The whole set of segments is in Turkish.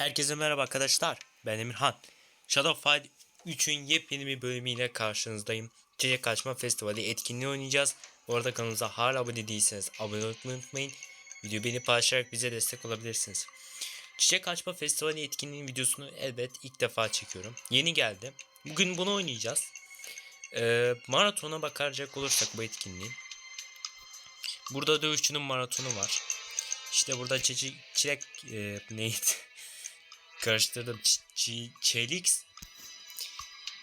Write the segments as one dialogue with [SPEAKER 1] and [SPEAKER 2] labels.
[SPEAKER 1] Herkese merhaba arkadaşlar. Ben Emirhan. Shadow Fight 3'ün yepyeni bir bölümüyle karşınızdayım. Çiçek Kaçma Festivali etkinliği oynayacağız. Bu arada kanalımıza hala abone değilseniz abone olmayı unutmayın. Videoyu beni paylaşarak bize destek olabilirsiniz. Çiçek Açma Festivali etkinliğinin videosunu elbet ilk defa çekiyorum. Yeni geldi. Bugün bunu oynayacağız. Ee, maratona bakacak olursak bu etkinliğin. Burada dövüşçünün maratonu var. İşte burada çiçek, çilek e, neydi? Karıştırdım. Ç- çi- çelik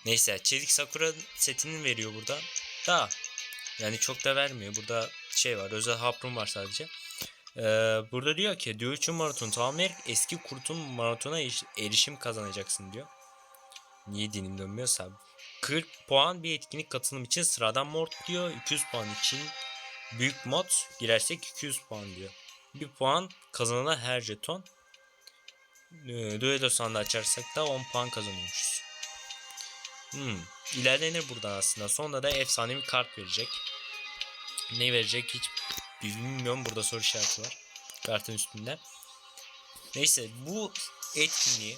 [SPEAKER 1] Neyse Çelik Sakura setini veriyor burada. Da yani çok da vermiyor. Burada şey var. Özel haprum var sadece. Ee, burada diyor ki dövüşçü maraton tamamlayarak eski kurtun maratona eriş- erişim kazanacaksın diyor. Niye dilim dönmüyorsa. 40 puan bir etkinlik katılım için sıradan mod diyor. 200 puan için büyük mod girersek 200 puan diyor. Bir puan kazanana her jeton. E, Duello sandığı açarsak da 10 puan kazanıyormuşuz. Hmm. İlerlenir buradan aslında. Sonra da efsane bir kart verecek. Ne verecek hiç bilmiyorum. Burada soru işareti var. Kartın üstünde. Neyse bu etkinliği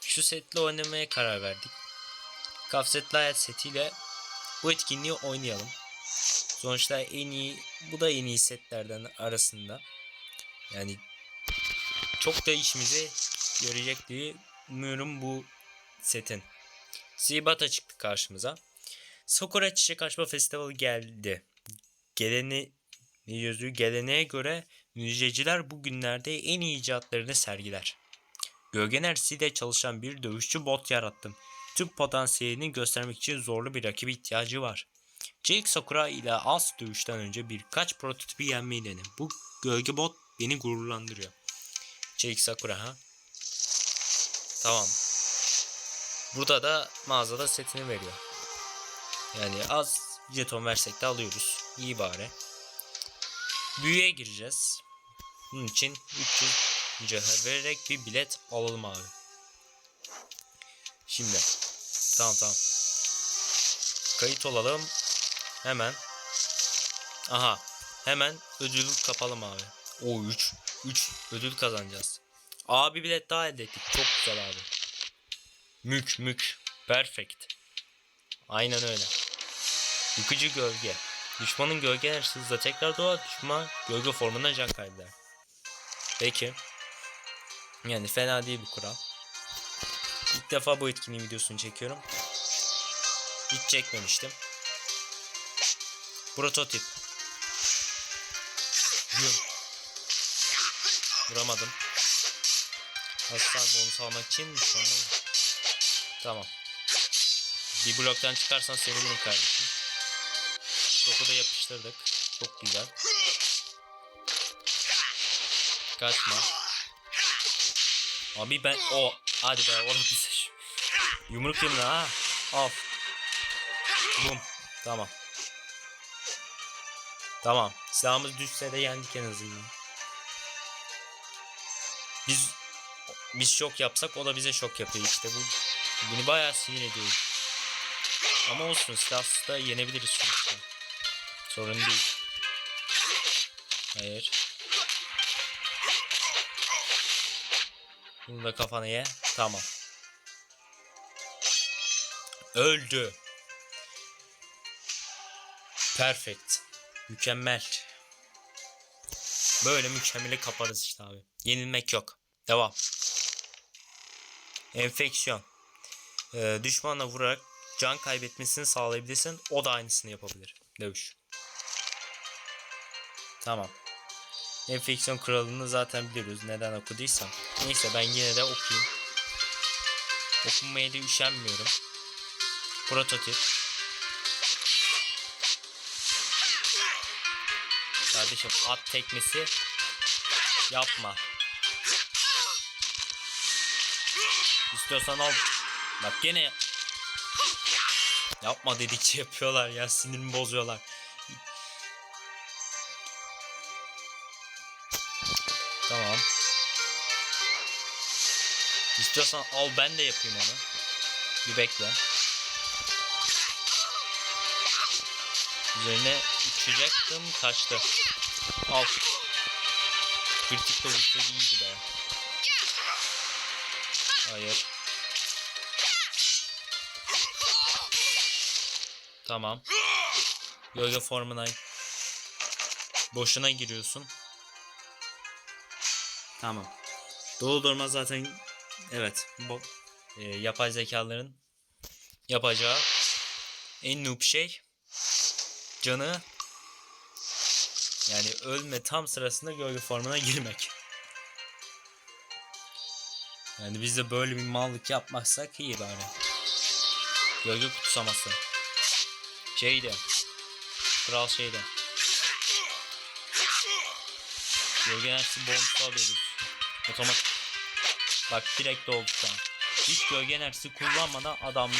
[SPEAKER 1] şu setle oynamaya karar verdik. Kafsetli Hayat setiyle bu etkinliği oynayalım. Sonuçta en iyi bu da en iyi setlerden arasında. Yani çok da işimize yarayacak diye umuyorum bu setin. Sibata çıktı karşımıza. Sakura Çiçek Açma Festivali geldi. Geleni yazıyor? Geleneğe göre müzeciler bugünlerde en iyi icatlarını sergiler. Gölge enerjisiyle çalışan bir dövüşçü bot yarattım. Tüm potansiyelini göstermek için zorlu bir rakibe ihtiyacı var. Jake Sakura ile az dövüşten önce birkaç prototipi yenmeyi dene. Bu gölge bot beni gururlandırıyor. Jake Sakura ha. Tamam. Burada da mağazada setini veriyor. Yani az jeton versek de alıyoruz. İyi bari. Büyüye gireceğiz. Bunun için 300 mücevher vererek bir bilet alalım abi. Şimdi. Tamam tamam. Kayıt olalım. Hemen. Aha. Hemen ödül kapalım abi. O 3. 3 ödül kazanacağız. Abi bilet daha elde ettik. Çok güzel abi. Mük mük. Perfect. Aynen öyle. Yıkıcı gölge. Düşmanın gölge enerjisi tekrar doğar. Düşman gölge formuna can kaybeder. Peki. Yani fena değil bir kural. İlk defa bu etkinliğin videosunu çekiyorum. Hiç çekmemiştim. Prototip. Yum. Vuramadım. Hasar bonus almak için sonra Tamam. Bir bloktan çıkarsan sevinirim kardeşim. Topu da yapıştırdık. Çok güzel. Kaçma. Abi ben o hadi be o da bize şu. Yumruk yumruğu ha. Al. Bum. Tamam. Tamam. Silahımız düşse de yendik en azından. Biz şok yapsak o da bize şok yapıyor işte bu beni bayağı sinir ediyor. Ama olsun silahsız da yenebiliriz sonuçta. Sorun değil. Hayır. Bunu da kafana ye. Tamam. Öldü. Perfect. Mükemmel. Böyle mükemmeli kaparız işte abi. Yenilmek yok. Devam. Enfeksiyon. Ee, düşmanla vurarak can kaybetmesini sağlayabilirsin. O da aynısını yapabilir. Dövüş. Tamam. Enfeksiyon kralını zaten biliyoruz. Neden okuduysam. Neyse ben yine de okuyayım. Okunmaya da üşenmiyorum. Prototip. Kardeşim at tekmesi yapma. İstiyorsan al. Bak gene yapma dedikçe yapıyorlar ya sinirimi bozuyorlar. Tamam. İstiyorsan al ben de yapayım onu. Bir bekle. Üzerine uçacaktım kaçtı. Al. Kritik dövüşte iyiydi be. Hayır. Tamam. Gölge formuna boşuna giriyorsun. Tamam. Doldurma zaten evet bu e, yapay zekaların yapacağı en noob şey canı yani ölme tam sırasında gölge formuna girmek. Yani biz de böyle bir mallık yapmazsak iyi bari. Gölge kutsaması. Şeyde. Kral şeyde. Gölge enerjisi bonusu alıyoruz. Otomatik. Bak direkt doldu şu an. Hiç gölge kullanmadan adam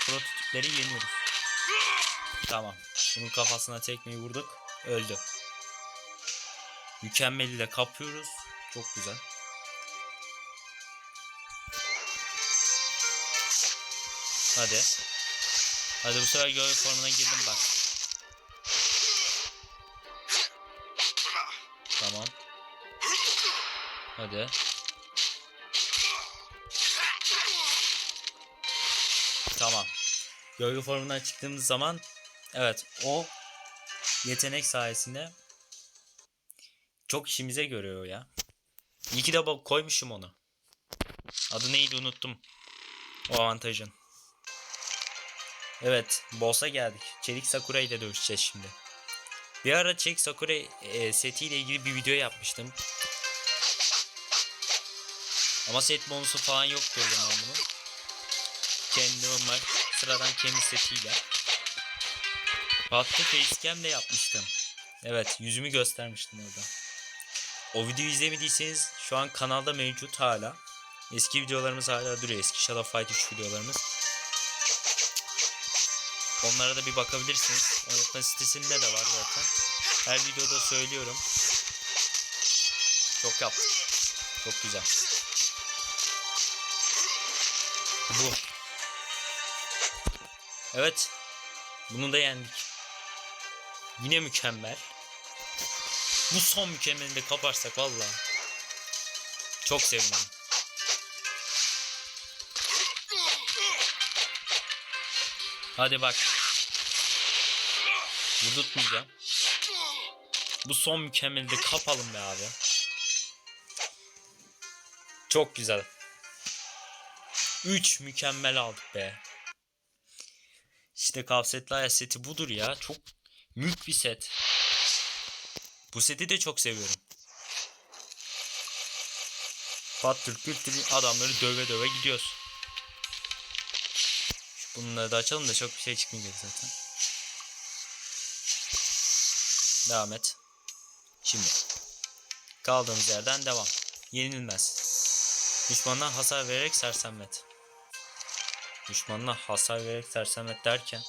[SPEAKER 1] prototipleri yeniyoruz. Tamam. Bunun kafasına tekmeyi vurduk. Öldü. Mükemmeli de kapıyoruz. Çok güzel. Hadi. Hadi bu sefer gölge formuna girdim bak. Tamam. Hadi. Tamam. Gölge formundan çıktığımız zaman evet o yetenek sayesinde çok işimize görüyor ya. İyi ki de koymuşum onu. Adı neydi unuttum. O avantajın. Evet, boss'a geldik. Çelik Sakura ile dövüşeceğiz şimdi. Bir ara Çelik Sakura e, setiyle ilgili bir video yapmıştım. Ama set bonusu falan yoktu o zaman bunun. Kendi normal sıradan kendi setiyle. Hatta facecam de yapmıştım. Evet yüzümü göstermiştim orada. O videoyu izlemediyseniz şu an kanalda mevcut hala. Eski videolarımız hala duruyor. Eski Shadow Fight 3 videolarımız. Onlara da bir bakabilirsiniz. Oynatma sitesinde de var zaten. Her videoda söylüyorum. Çok yaptım. Çok güzel. Bu. Evet. Bunu da yendik. Yine mükemmel. Bu son mükemmelini de kaparsak valla. Çok sevinirim. Hadi bak. Vurdurtmayacağım. Bu son mükemmeli de kapalım be abi. Çok güzel. 3 mükemmel aldık be. İşte Kavsetlaya seti budur ya. Çok mülk bir set. Bu seti de çok seviyorum. Pattır kültür adamları döve döve gidiyoruz. Bunları da açalım da çok bir şey çıkmayacak zaten. Devam et. Şimdi. Kaldığımız yerden devam. Yenilmez. Düşmanına hasar vererek sersemlet. Düşmanına hasar vererek sersemlet derken.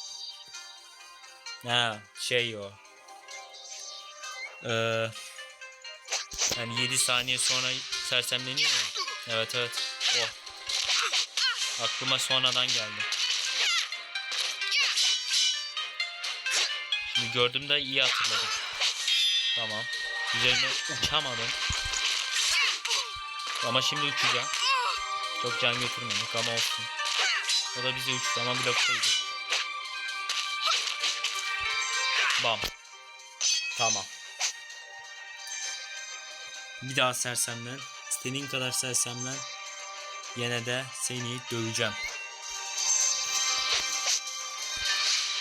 [SPEAKER 1] Ha şey o. Ee, yani 7 saniye sonra sersemleniyor ya. Evet evet. O. Aklıma sonradan geldi. Şimdi gördüğümde iyi hatırladım. Tamam. Üzerine uçamadım. Ama şimdi uçacağım. Çok can götürmedik ama olsun. O da bize uçtu ama bloktaydı. Bam. Tamam. Bir daha sersemlen. İstediğin kadar sersemlen. Yine de seni döveceğim.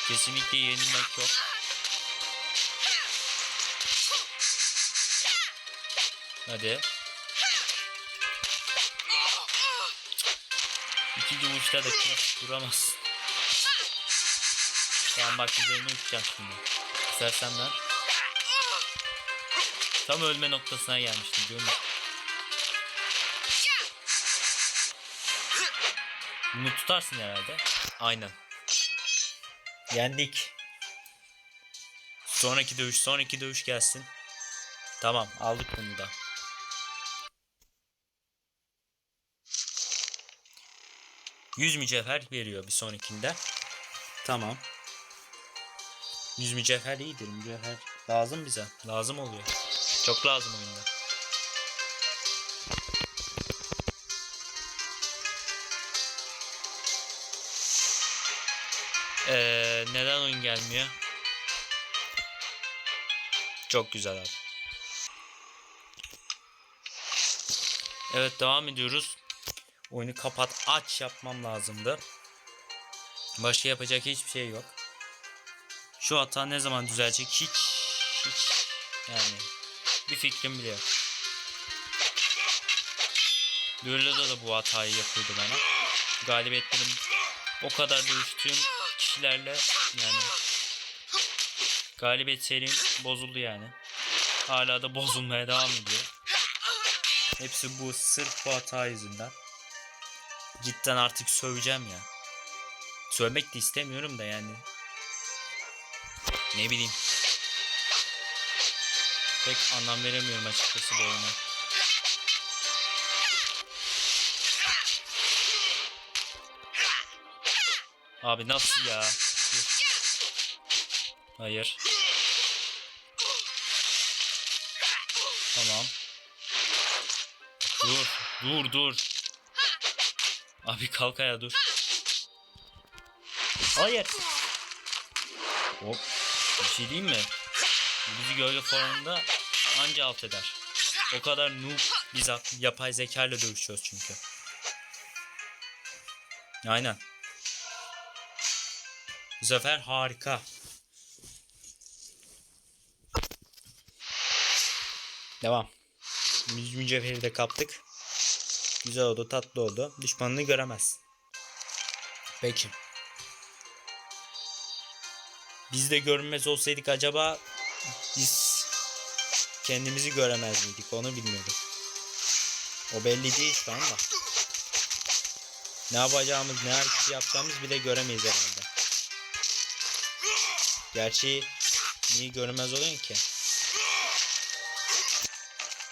[SPEAKER 1] Kesinlikle yenilmek yok. Hadi. İkinci vuruşta da kim vuramaz. Tamam bak üzerine uçacağım şimdi. İstersen ben. Tam ölme noktasına gelmiştim diyor musun? Bunu tutarsın herhalde. Aynen. Yendik. Sonraki dövüş, sonraki dövüş gelsin. Tamam, aldık bunu da. 100 mücevher veriyor bir sonrakinde. Tamam. 100 mücevher iyidir. Mücevher lazım bize. Lazım oluyor. Çok lazım oyunda. Ee, neden oyun gelmiyor? Çok güzel abi. Evet devam ediyoruz. Oyunu kapat aç yapmam lazımdı. Başka yapacak hiçbir şey yok. Şu hata ne zaman düzelecek hiç hiç yani bir fikrim bile yok. Duello'da da bu hatayı yapıyordu bana. Galibiyetlerim o kadar dövüştüğüm kişilerle yani galibiyet serim bozuldu yani. Hala da bozulmaya devam ediyor. Hepsi bu sırf bu hata yüzünden. Cidden artık söveceğim ya. Sövmek de istemiyorum da yani. Ne bileyim. Pek anlam veremiyorum açıkçası bu oyuna. Abi nasıl ya? Hayır. Tamam. Dur, dur, dur. Abi kalk ayağa dur. Hayır. Hop. Bir şey diyeyim mi? Bizi gölge formunda anca alt eder. O kadar noob biz yapay zeka ile dövüşüyoruz çünkü. Aynen. Bu sefer harika. Devam. Biz mücevheri de kaptık. Güzel oldu, tatlı oldu. Düşmanını göremez. Peki. Biz de görünmez olsaydık acaba biz kendimizi göremez miydik onu bilmiyorum. O belli değil şu anda. Ne yapacağımız, ne hareket yapacağımız bile göremeyiz herhalde. Gerçi niye görünmez oluyorsun ki?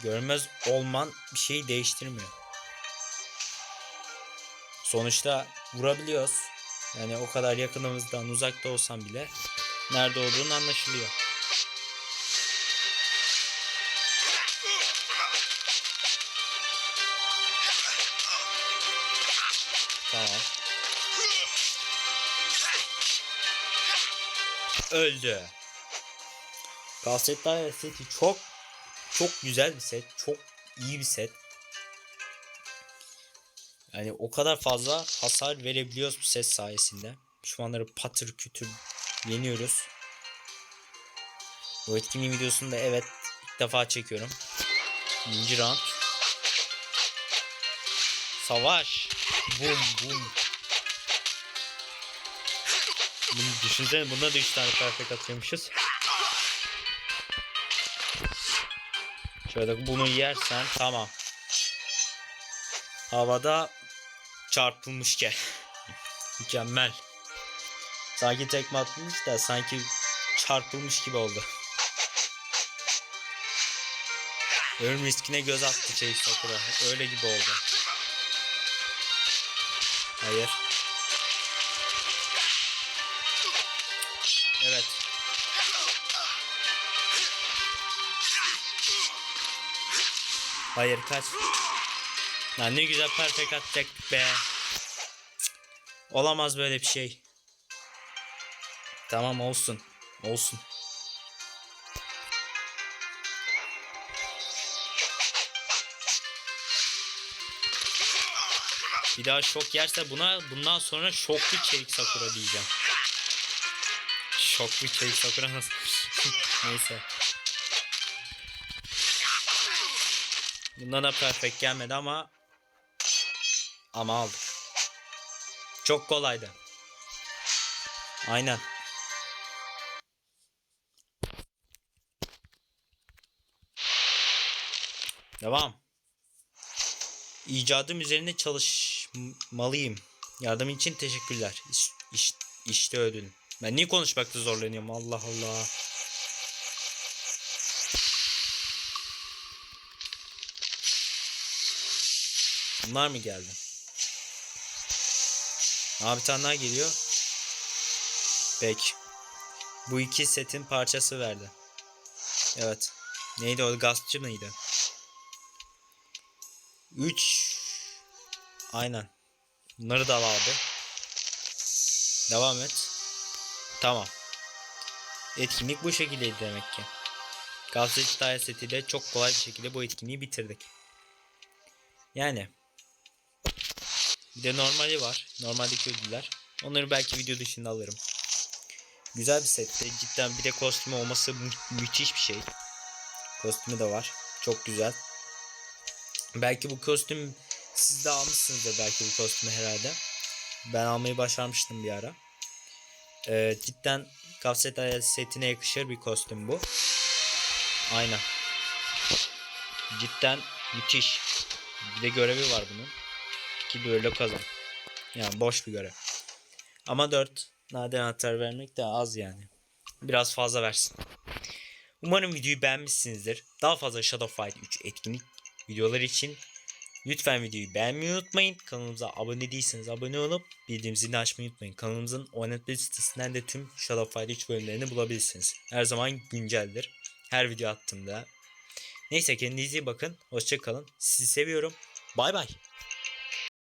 [SPEAKER 1] Görünmez olman bir şeyi değiştirmiyor. Sonuçta vurabiliyoruz. Yani o kadar yakınımızdan uzakta olsam bile nerede olduğunu anlaşılıyor. Tamam. Öldü. Kasetler seti çok çok güzel bir set. Çok iyi bir set. Yani o kadar fazla hasar verebiliyoruz bu set sayesinde. Düşmanları patır kütür yeniyoruz. Bu etkinliğin videosunu da evet ilk defa çekiyorum. Birinci round. Savaş. Bum bum. Bunu düşünsene bunda da 3 tane perfect atıyormuşuz. Şöyle bunu yersen tamam. Havada çarpılmış ki. Mükemmel. Sanki tekme atmış da sanki çarpılmış gibi oldu. Ölüm riskine göz attı şey Sakura. Öyle gibi oldu. Hayır. Evet. Hayır kaç. Lan ne güzel perfect atacaktık be. Olamaz böyle bir şey. Tamam olsun. Olsun. Bir daha şok yerse buna bundan sonra şoklu çelik sakura diyeceğim. Şoklu çelik sakura nasıl? Neyse. Bundan da perfect gelmedi ama ama aldık. Çok kolaydı. Aynen. Devam. İcadım üzerinde çalışmalıyım. Yardım için teşekkürler. İş, iş, işte ödül. Ben niye konuşmakta zorlanıyorum Allah Allah. Bunlar mı geldi? Aa bir tane daha geliyor. Peki. Bu iki setin parçası verdi. Evet. Neydi o? Gaspçı mıydı? 3 Aynen. Bunları da al abi. Devam et. Tamam. Etkinlik bu şekildeydi demek ki. Gazete Daya setiyle çok kolay bir şekilde bu etkinliği bitirdik. Yani. Bir de normali var. Normaldeki ödüller. Onları belki video dışında alırım. Güzel bir sette. Cidden bir de kostümü olması mü- müthiş bir şey. Kostümü de var. Çok güzel. Belki bu kostüm siz de almışsınızdır belki bu kostümü herhalde. Ben almayı başarmıştım bir ara. Ee, cidden Gafset setine yakışır bir kostüm bu. Aynen. Cidden müthiş. Bir de görevi var bunun. İki düello kazan. Yani boş bir görev. Ama 4 nadir anahtar vermek de az yani. Biraz fazla versin. Umarım videoyu beğenmişsinizdir. Daha fazla Shadow Fight 3 etkinlik videoları için lütfen videoyu beğenmeyi unutmayın. Kanalımıza abone değilseniz abone olup bildirim zilini açmayı unutmayın. Kanalımızın oynatma listesinden de tüm Shadow Fight 3 bölümlerini bulabilirsiniz. Her zaman günceldir. Her video attığımda. Neyse kendinize iyi bakın. Hoşçakalın. Sizi seviyorum. Bay bay.